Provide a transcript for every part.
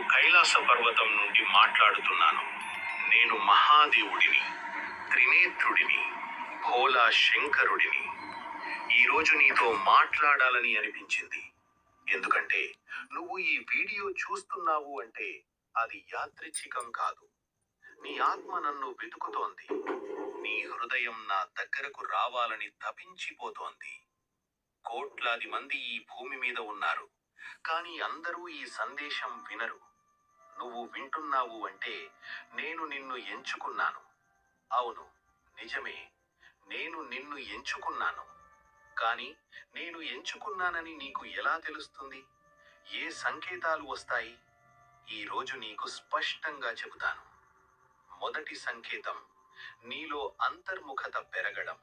నీకు కైలాస పర్వతం నుండి మాట్లాడుతున్నాను. నేను మహాదేవుడిని త్రినేత్రుడిని భోలా శంకరుడిని ఈరోజు నీతో మాట్లాడాలని అనిపించింది. ఎందుకంటే నువ్వు ఈ వీడియో చూస్తున్నావు అంటే అది యాదృచ్ఛికం కాదు. నీ ఆత్మ నన్ను వెతుకుతోంది. నీ హృదయం నా దగ్గరకు రావాలని తపించిపోతోంది. కోట్లాది మంది ఈ భూమి మీద ఉన్నారు. కానీ అందరూ ఈ సందేశం వినరు. నువ్వు వింటున్నావు అంటే నేను నిన్ను ఎంచుకున్నాను. అవును నిజమే. నేను నిన్ను ఎంచుకున్నాను. కానీ నేను ఎంచుకున్నానని నీకు ఎలా తెలుస్తుంది? ఏ సంకేతాలు వస్తాయి? ఈ రోజు నీకు స్పష్టంగా చెబుతాను. మొదటి సంకేతం నీలో అంతర్ముఖత పెరగడం.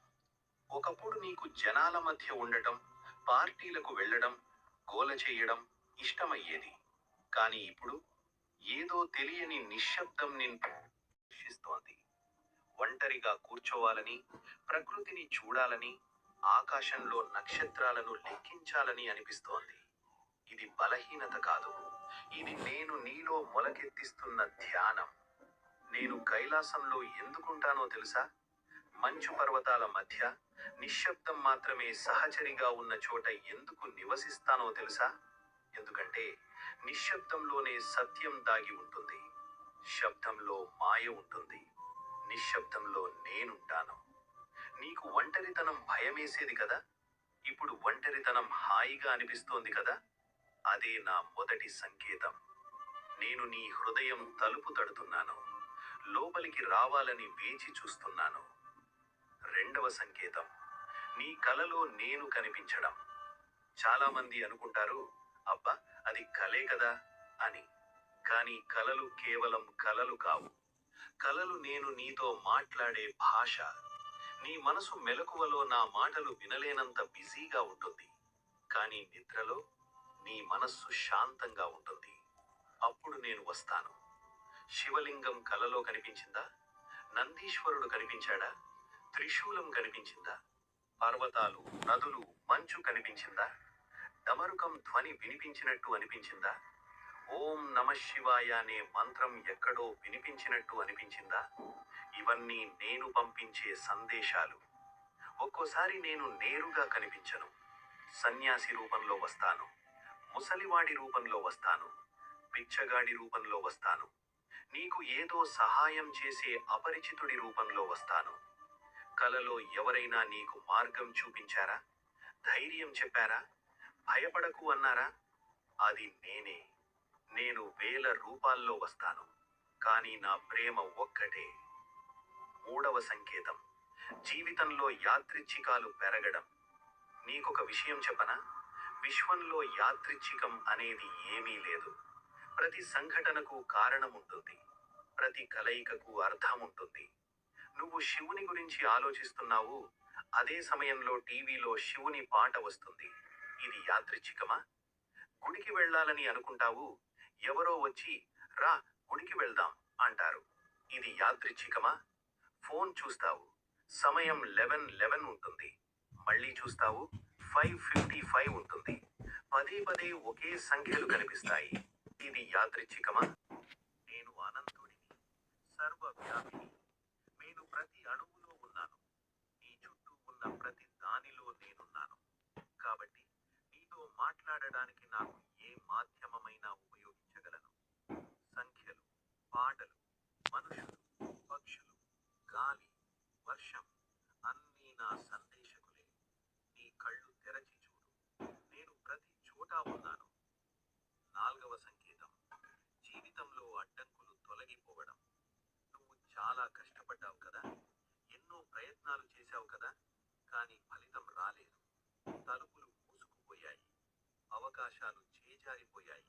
ఒకప్పుడు నీకు జనాల మధ్య ఉండటం పార్టీలకు వెళ్ళడం గోల చేయడం ఇష్టమయ్యేది. కానీ ఇప్పుడు ఏదో తెలియని నిశ్శబ్దం నిన్నుస్తోంది ఒంటరిగా కూర్చోవాలని ప్రకృతిని చూడాలని ఆకాశంలో నక్షత్రాలను లెక్కించాలని అనిపిస్తోంది. ఇది బలహీనత కాదు. ఇది నేను నీలో మొలకెత్తిస్తున్న ధ్యానం. నేను కైలాసంలో ఎందుకుంటానో తెలుసా? మంచు పర్వతాల మధ్య నిశ్శబ్దం మాత్రమే సహచరిగా ఉన్న చోట ఎందుకు నివసిస్తానో తెలుసా? ఎందుకంటే నిశ్శబ్దంలోనే సత్యం దాగి ఉంటుంది. శబ్దంలో మాయ ఉంటుంది. నిశ్శబ్దంలో నేనుంటాను. నీకు ఒంటరితనం భయమేసేది కదా? ఇప్పుడు ఒంటరితనం హాయిగా అనిపిస్తోంది కదా? అదే నా మొదటి సంకేతం. నేను నీ హృదయం తలుపు తడుతున్నాను. లోపలికి రావాలని వేచి చూస్తున్నాను. రెండవ సంకేతం. నీ కలలో నేను కనిపించడం. చాలామంది అనుకుంటారు అబ్బా అది కలే కదా అని. కానీ కలలు కేవలం కలలు కావు. కలలు నేను నీతో మాట్లాడే భాష. నీ మనసు మెలకువలో నా మాటలు వినలేనంత బిజీగా ఉంటుంది. కానీ నిద్రలో నీ మనస్సు శాంతంగా ఉంటుంది. అప్పుడు నేను వస్తాను. శివలింగం కలలో కనిపించిందా? నందీశ్వరుడు కనిపించాడా? త్రిశూలం కనిపించిందా? పర్వతాలు నదులు మంచు కనిపించిందా? డమరుకం ధ్వని వినిపించినట్టు అనిపించిందా? ఓం నమ శివాయ అనే మంత్రం ఎక్కడో వినిపించినట్టు అనిపించిందా? ఇవన్నీ నేను పంపించే సందేశాలు. ఒక్కోసారి నేను నేరుగా కనిపించను. సన్యాసి రూపంలో వస్తాను. ముసలివాడి రూపంలో వస్తాను. పిచ్చగాడి రూపంలో వస్తాను. నీకు ఏదో సహాయం చేసే అపరిచితుడి రూపంలో వస్తాను. కలలో ఎవరైనా నీకు మార్గం చూపించారా? ధైర్యం చెప్పారా? భయపడకు అన్నారా? అది నేనే. నేను వేల రూపాల్లో వస్తాను కానీ నా ప్రేమ ఒక్కటే. మూడవ సంకేతం. జీవితంలో యాదృచ్ఛికాలు పెరగడం. నీకొక విషయం చెప్పనా? విశ్వంలో యాదృచ్ఛికం అనేది ఏమీ లేదు. ప్రతి సంఘటనకు కారణం ఉంటుంది ప్రతి కలయికకు అర్థం ఉంటుంది నువ్వు శివుని గురించి ఆలోచిస్తున్నావు అదే సమయంలో టీవీలో శివుని పాట వస్తుంది. ఇది యాదృచ్ఛికమా గుడికి వెళ్ళాలని అనుకుంటావు ఎవరో వచ్చి రా గుడికి వెళ్దాం అంటారు. ఇది యాదృచ్ఛికమా ఫోన్ చూస్తావు సమయం లెవెన్ లెవెన్ ఉంటుంది. మళ్ళీ చూస్తావు ఫైవ్ ఫిఫ్టీ ఫైవ్ ఉంటుంది. పదే పదే ఒకే సంఖ్యలు కనిపిస్తాయి. ఇది యాదృచ్ఛికమా నేను అనంతుడిని సర్వవ్యాపిని. నేను ప్రతి అణువు ఉన్నాను నీ చుట్టూ ఉన్న ప్రతి దానిలో నేనున్నాను కాబట్టి నీతో మాట్లాడడానికి నాకు ఏ మాధ్యమమైనా ఉపయోగించగలను? సంఖ్యలు పాటలు మనుషులు పక్షులు గాలి వర్షం అన్నీ నా సందేశకులే. నీ కళ్ళు తెరచి చూడు. నేను ప్రతి చోటా ఉన్నాను. నాల్గవ సంకేతం జీవితంలో అడ్డంకులు తొలగిపోవడం. నువ్వు చాలా కష్టపడ్డావు కదా? ఎన్నో ప్రయత్నాలు చేశావు కదా? కానీ ఫలితం రాలేదు. తలుపులు అవకాశాలు చేజారిపోయాయి.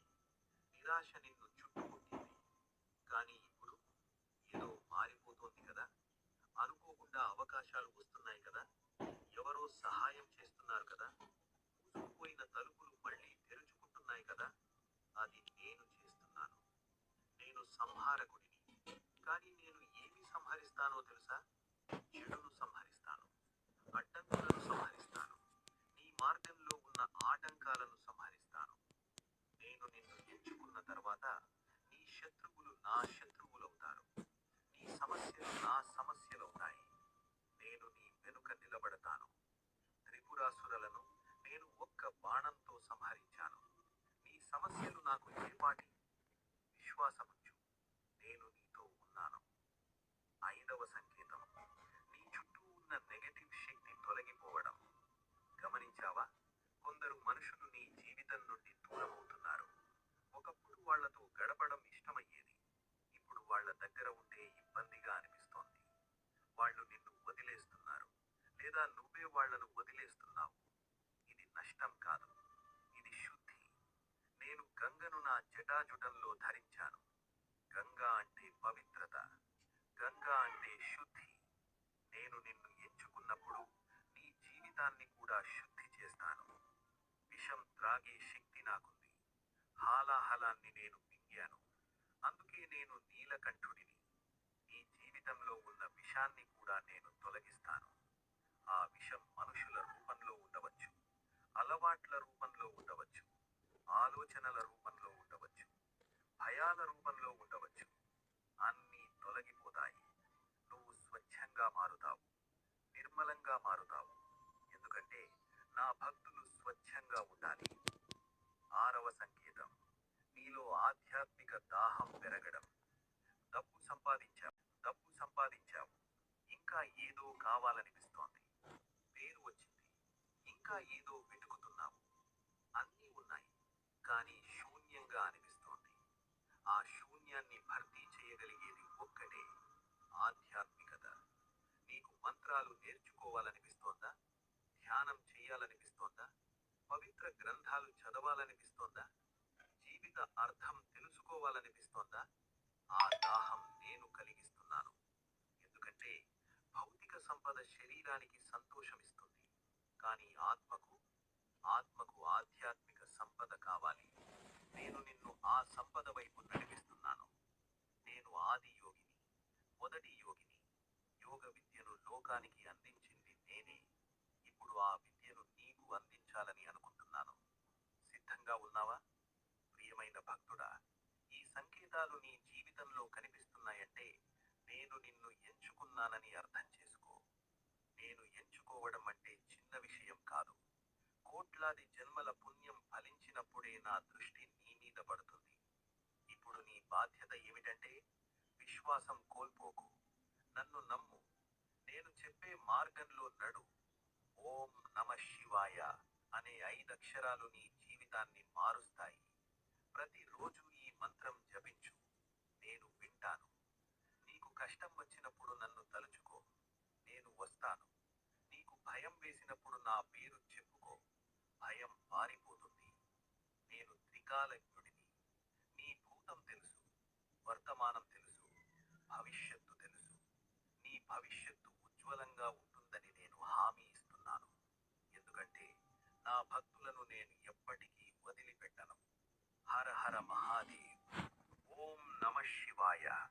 నిరాశ నిన్ను చుట్టుముట్టింది. కానీ ఇప్పుడు ఏదో మారిపోతోంది కదా? అనుకోకుండా అవకాశాలు వస్తున్నాయి కదా? ఎవరో సహాయం చేస్తున్నారు కదా? మూసుకుపోయిన తలుపులు మళ్ళీ తెరుచుకుంటున్నాయి కదా? అది నేను చేస్తున్నాను. నేను సంహారకుడిని. కానీ నేను ఏమి సంహరిస్తానో తెలుసా? చెడును సంహరిస్తాను. అడ్డంకులను సంహరిస్తాను. ఆటంకాలను సంహరిస్తాను. నేను నిన్ను ఎంచుకున్న తర్వాత నీ శత్రువులు నా శత్రువులవుతారు. నీ సమస్యలు నా సమస్యలవుతాయి. నేను నీ వెనుక నిలబడతాను. త్రిపురాసురలను నేను ఒక్క బాణంతో సంహరించాను. నీ సమస్యలు నాకు ఏపాటి విశ్వాసముంచు. నేను నీతో ఉన్నాను. ఐదవ సంఖ్య. లేదా నువ్వే వాళ్ళను వదిలేస్తున్నావు. ఇది నష్టం కాదు ఇది శుద్ధి. నేను గంగను నా జటాజుటంలో ధరించాను. గంగా అంటే పవిత్రత గంగా అంటే శుద్ధి. నేను నిన్ను ఎంచుకున్నప్పుడు నీ జీవితాన్ని కూడా శుద్ధి చేస్తాను. విషం త్రాగే శక్తి నాకుంది. హాలాహలాన్ని నేను మింగాను. అందుకే నేను నీలకంఠుడిని. నీ జీవితంలో ఉన్న విషాన్ని కూడా నేను తొలగిస్తాను. ఆ విషం మనుషుల రూపంలో ఉండవచ్చు. అలవాట్ల రూపంలో ఉండవచ్చు. ఆలోచనల రూపంలో ఉండవచ్చు. భయాల రూపంలో ఉండవచ్చు. అన్నీ తొలగిపోతాయి. నువ్వు స్వచ్ఛంగా మారుతావు. నిర్మలంగా మారుతావు. ఎందుకంటే నా భక్తులు స్వచ్ఛంగా ఉండాలి. ఆరవ సంకేతం. నీలో ఆధ్యాత్మిక దాహం పెరగడం. డబ్బు సంపాదించావు. డబ్బు సంపాదించావు. ఇంకా ఏదో కావాలని వచ్చింది. ఇంకా ఏదో వెతుకుతున్నావు అన్నీ ఉన్నాయి. కానీ శూన్యంగా అనిపిస్తోంది. ఆ శూన్యాన్ని భర్తీ చేయగలిగేది ఒక్కటే ఆధ్యాత్మికత. నీకు మంత్రాలు నేర్చుకోవాలనిపిస్తోందా? ధ్యానం చేయాలనిపిస్తోందా? పవిత్ర గ్రంథాలు చదవాలనిపిస్తోందా? జీవిత అర్థం తెలుసుకోవాలనిపిస్తోందా? ఆ దాహం నేను కలిగిస్తున్నాను. ఎందుకంటే భౌతిక సంపద శరీరానికి సంతోషమిస్తుంది. కానీ ఆత్మకు ఆత్మకు ఆధ్యాత్మిక సంపద కావాలి. నేను నిన్ను ఆ సంపద వైపు నడిపిస్తున్నాను. నేను ఆది యోగిని మొదటి యోగిని. యోగ విద్యను లోకానికి అందించింది నేనే. ఇప్పుడు ఆ విద్యను నీకు అందించాలని అనుకుంటున్నాను. సిద్ధంగా ఉన్నావా? ప్రియమైన భక్తుడా ఈ సంకేతాలు నీ జీవితంలో కనిపిస్తున్నాయంటే నేను నిన్ను ఎంచుకున్నానని అర్థం చేసుకో. నేను ఎంచుకోవడం అంటే చిన్న విషయం కాదు. కోట్లాది జన్మల పుణ్యం ఫలించినప్పుడే నా దృష్టి నీ మీద పడుతుంది. ఇప్పుడు నీ బాధ్యత ఏమిటంటే విశ్వాసం కోల్పోకు. నన్ను నమ్ము. నేను చెప్పే మార్గంలో నడు. ఓం నమ శివాయ అనే ఐదక్షరాలు నీ జీవితాన్ని మారుస్తాయి. ప్రతిరోజు ఈ మంత్రం జపించు నేను వింటాను నీకు కష్టం వచ్చినప్పుడు నన్ను తలుచుకో నేను వస్తాను నీకు భయం వేసినప్పుడు నా పేరు చెప్పుకో. భయం పారిపోతుంది నేను త్రికాలజ్ఞుడిని. నీ భూతం తెలుసు. వర్తమానం తెలుసు. భవిష్యత్తు తెలుసు. నీ భవిష్యత్తు ఉజ్వలంగా ఉంటుందని నేను హామీ ఇస్తున్నాను. ఎందుకంటే నా భక్తులను నేను ఎప్పటికీ వదిలిపెట్టను. హర హర మహాదేవ్. ఓం నమ శివాయ.